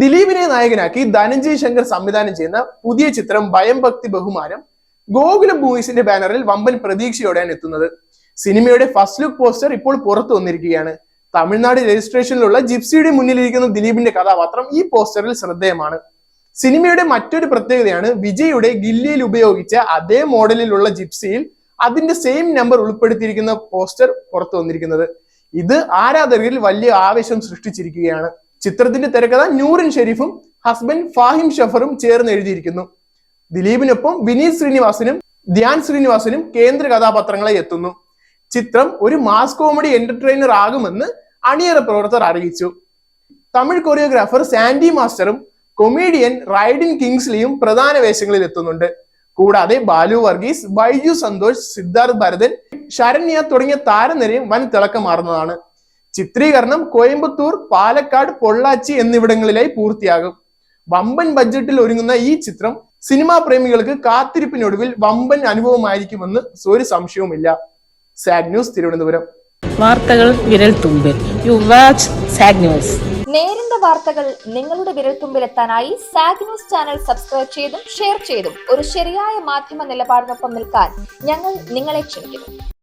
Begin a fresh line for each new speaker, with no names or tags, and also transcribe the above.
ദിലീപിനെ നായകനാക്കി ധനഞ്ജയ് ശങ്കർ സംവിധാനം ചെയ്യുന്ന പുതിയ ചിത്രം ഭയം ഭക്തി ബഹുമാനം ഗോകുലം മൂവീസിന്റെ ബാനറിൽ വമ്പൻ പ്രതീക്ഷയോടെയാണ് എത്തുന്നത്. സിനിമയുടെ ഫസ്റ്റ് ലുക്ക് പോസ്റ്റർ ഇപ്പോൾ പുറത്തു വന്നിരിക്കുകയാണ്. തമിഴ്നാട് രജിസ്ട്രേഷനിലുള്ള ജിപ്സിയുടെ മുന്നിലിരിക്കുന്ന ദിലീപിന്റെ കഥാപാത്രം ഈ പോസ്റ്ററിൽ ശ്രദ്ധേയമാണ്. സിനിമയുടെ മറ്റൊരു പ്രത്യേകതയാണ് വിജയുടെ ഗില്ലിയിൽ ഉപയോഗിച്ച അതേ മോഡലിലുള്ള ജിപ്സിയിൽ അതിന്റെ സെയിം നമ്പർ ഉൾപ്പെടുത്തിയിരിക്കുന്ന പോസ്റ്റർ പുറത്തു വന്നിരിക്കുന്നത്. ഇത് ആരാധകരിൽ വലിയ ആവേശം സൃഷ്ടിച്ചിരിക്കുകയാണ്. ചിത്രത്തിന്റെ തിരക്കഥ നൂറിൻ ഷെരീഫും ഹസ്ബൻഡ് ഫാഹിം ഷഫറും ചേർന്ന് എഴുതിയിരിക്കുന്നു. ദിലീപിനൊപ്പം വിനീത് ശ്രീനിവാസനും ധ്യാൻ ശ്രീനിവാസനും കേന്ദ്ര കഥാപാത്രങ്ങളെ എത്തുന്നു. ചിത്രം ഒരു മാസ് കോമഡി എന്റർടൈനർ ആകുമെന്ന് അണിയറ പ്രവർത്തകർ അറിയിച്ചു. തമിഴ് കൊറിയോഗ്രാഫർ സാൻഡി മാസ്റ്ററും കൊമേഡിയൻ റൈഡിൻ കിങ്സ്ലിയും പ്രധാന വേഷങ്ങളിൽ എത്തുന്നുണ്ട്. കൂടാതെ ബാലു വർഗീസ് ബൈജു സന്തോഷ് സിദ്ധാർത്ഥ് ഭരതൻ ശരണ്യ തുടങ്ങിയ താരനിരയും വൻ തിളക്കമാർന്നതാണ് ചിത്രീകരണം കോയമ്പത്തൂർ പാലക്കാട് പൊള്ളാച്ചി എന്നിവിടങ്ങളിലായി പൂർത്തിയാകും. വമ്പൻ ബഡ്ജറ്റിൽ ഒരുങ്ങുന്ന ഈ ചിത്രം സിനിമാ പ്രേമികൾക്ക് കാത്തിരിപ്പിനൊടുവിൽ വമ്പൻ അനുഭവമായിരിക്കുമെന്ന് ഒരു സംശയവുമില്ല. സാഗ് ന്യൂസ് തിരുവനന്തപുരം.
വാർത്തകൾ വിരൽ തുമ്പിൽ. യു വാച്ച് സാഗ് ന്യൂസ്.
നേരിന്റെ വാർത്തകൾ നിങ്ങളുടെ വിരൽത്തുമ്പിലെത്താനായി സാഗ് ന്യൂസ് ചാനൽ സബ്സ്ക്രൈബ് ചെയ്തും ഷെയർ ചെയ്തും ഒരു ശരിയായ മാധ്യമ നിലപാടിനൊപ്പം നിൽക്കാൻ ഞങ്ങൾ നിങ്ങളെ ക്ഷണിക്കുന്നു.